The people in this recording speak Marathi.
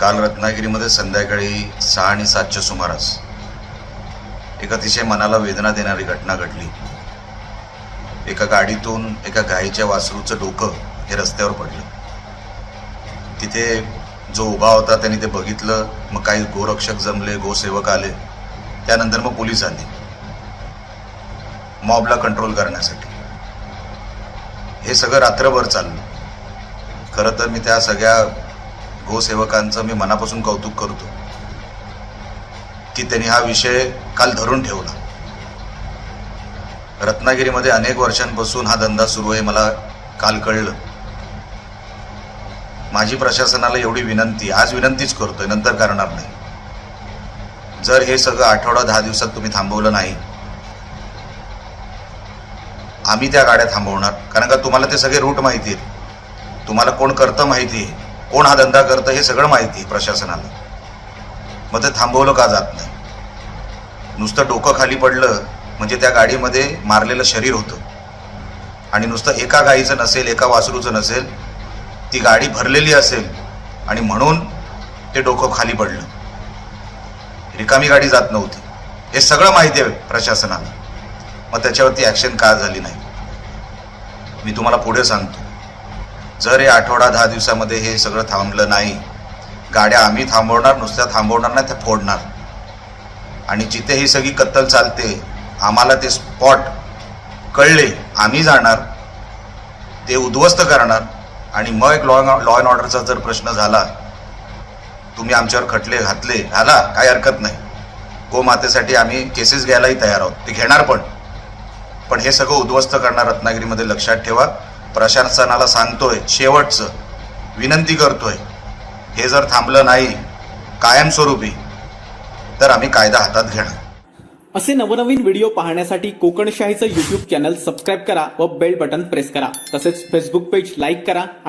काल रत्नागिरीमध्ये संध्याकाळी सहा आणि सातच्या सुमारास एक अतिशय मनाला वेदना देणारी घटना घडली. एका गाडीतून एका गायीच्या वासरूचं डोकं हे रस्त्यावर पडलं. तिथे जो उभा होता त्यांनी ते बघितलं मग काही गोरक्षक जमले गोसेवक आले. त्यानंतर मग पोलीस आले. मॉबला कंट्रोल करण्यासाठी. हे सगळं रात्रभर चाललं. खरं तर मी त्या सगळ्या गोसेवकांचं मी मनापासून कौतुक करतो की त्यांनी हा विषय काल धरून ठेवला. रत्नागिरीमध्ये अनेक वर्षांपासून हा धंदा सुरू आहे मला काल कळलं. माझी प्रशासनाला एवढी विनंती आज विनंतीच करतोय नंतर करणार नाही. जर हे सगळं आठवडा दहा दिवसात तुम्ही थांबवलं नाही आम्ही त्या गाड्या थांबवणार. कारण का तुम्हाला ते सगळे रूट माहिती आहेत. तुम्हाला कोण करतं माहिती आहे. कोण हा धंदा करतं हे सगळं माहिती आहे प्रशासनाला. मग ते थांबवलं का जात नाही? नुसतं डोकं खाली पडलं म्हणजे त्या गाडीमध्ये मारलेलं शरीर होतं. आणि नुसतं एका गाईचं नसेल एका वासरूचं नसेल ती गाडी भरलेली असेल आणि म्हणून ते डोकं खाली पडलं. रिकामी गाडी जात नव्हती. हे सगळं माहिती आहे प्रशासनाला. मग त्याच्यावरती ॲक्शन का झाली नाही? मी तुम्हाला पुढे सांगतो. जर हे आठवडा दहा दिवसामध्ये हे सगळं थांबलं नाही गाड्या आम्ही थांबवणार नुसत्या थांबवणार नाही त्या फोडणार. आणि जिथे ही सगळी कत्तल चालते आम्हाला ते स्पॉट कळले आम्ही जाणार ते उद्ध्वस्त करणार. आणि मग एक लॉ लॉ अँड ऑर्डरचा जर प्रश्न झाला तुम्ही आमच्यावर खटले घातले घाला काही हरकत नाही. गोमातेसाठी आम्ही केसेस घ्यायलाही तयार आहोत ते घेणार पण. पण हे सगळं उद्ध्वस्त करणार रत्नागिरीमध्ये लक्षात ठेवा. प्रशासनाला सांगतोय शेवटचं विनंती करतोय. हे जर थांबलं नाही कायमस्वरूपी तर आम्ही कायदा हातात घेणार. असे नवनवीन व्हिडिओ पाहण्यासाठी कोकणशाहीचं युट्यूब चॅनल सबस्क्राईब करा व बेल बटन प्रेस करा. तसेच फेसबुक पेज लाईक करा आणि